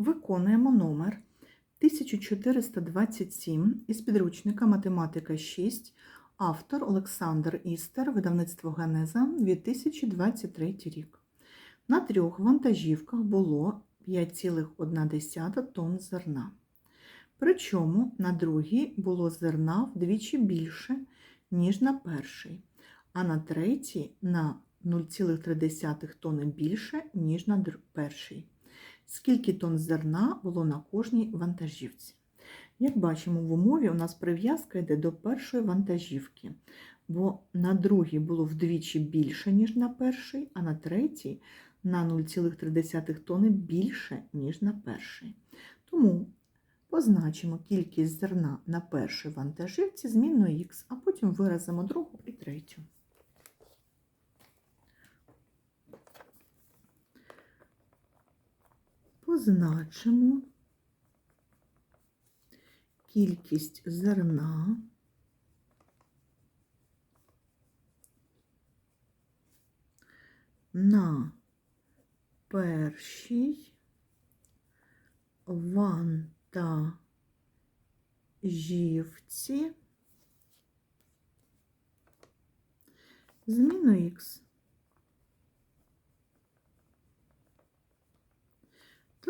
Виконуємо номер 1427 із підручника Математика 6, автор Олександр Істер, видавництво Генеза 2023 рік. На трьох вантажівках було 5,1 тонн зерна. Причому на другій було зерна вдвічі більше, ніж на перший, а на третій на 0,3 тонни більше, ніж на перший. Скільки тонн зерна було на кожній вантажівці? Як бачимо, в умові у нас прив'язка йде до першої вантажівки, бо на другій було вдвічі більше, ніж на перший, а на третій на 0,3 тонни більше, ніж на перший. Тому позначимо кількість зерна на першій вантажівці змінною х, а потім виразимо другу і третю. Позначимо кількість зерна на першій вантажівці зміну х.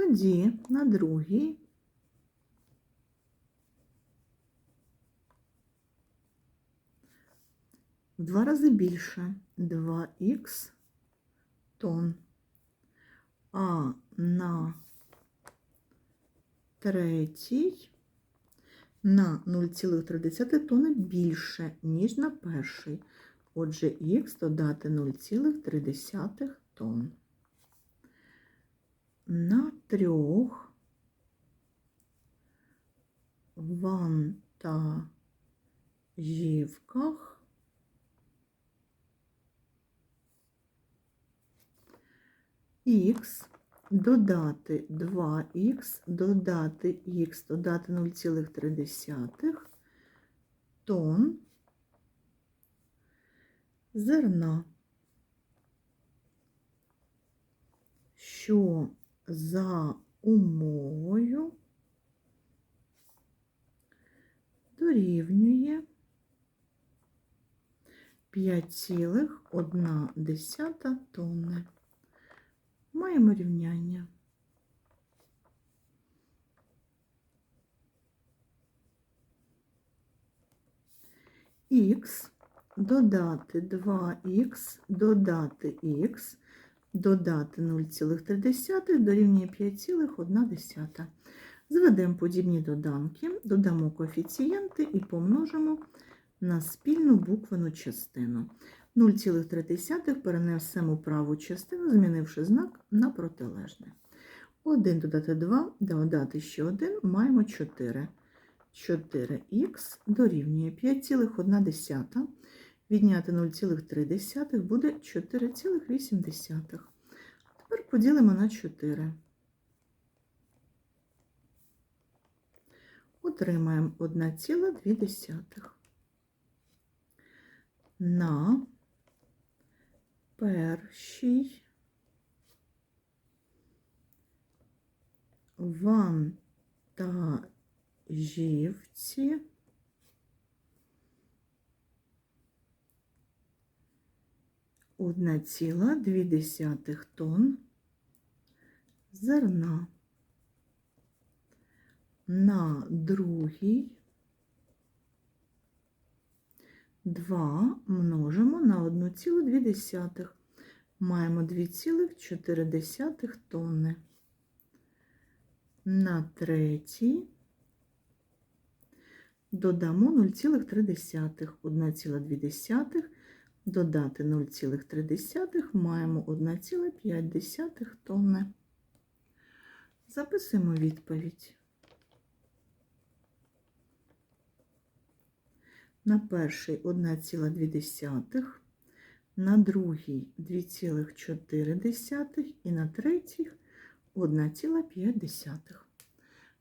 Тоді на другій в два рази більше 2х тонн, а на третій на 0,3 тонни більше, ніж на перший. Отже, х додати 0,3 тонн. На трьох вантажівках. Х додати 2х, додати х, додати 0,3 тонн зерна, що за умовою дорівнює 5,1 тонни. Маємо рівняння. Х додати 2х, додати х, додати 0,3 дорівнює 5,1. Зведемо подібні доданки, додамо коефіцієнти і помножимо на спільну буквену частину. 0,3 перенесемо праву частину, змінивши знак на протилежне. 1 додати 2, додати ще 1, маємо 4. 4х дорівнює 5,1. Відняти 0,3 буде 4,8. Тепер поділимо на 4. Отримаємо 1,2 на першій вантажівці одна ціла дві десятих тонн зерна на другій 2 множимо на 1,2. Маємо 2,4 тонни. На третій додамо 0,3. 1,2 додати 0,3 маємо 1,5 тонни. Записуємо відповідь. на перший 1,2, на другий 2,4 і на третій 1,5.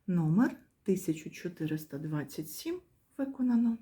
Номер 1427 виконано.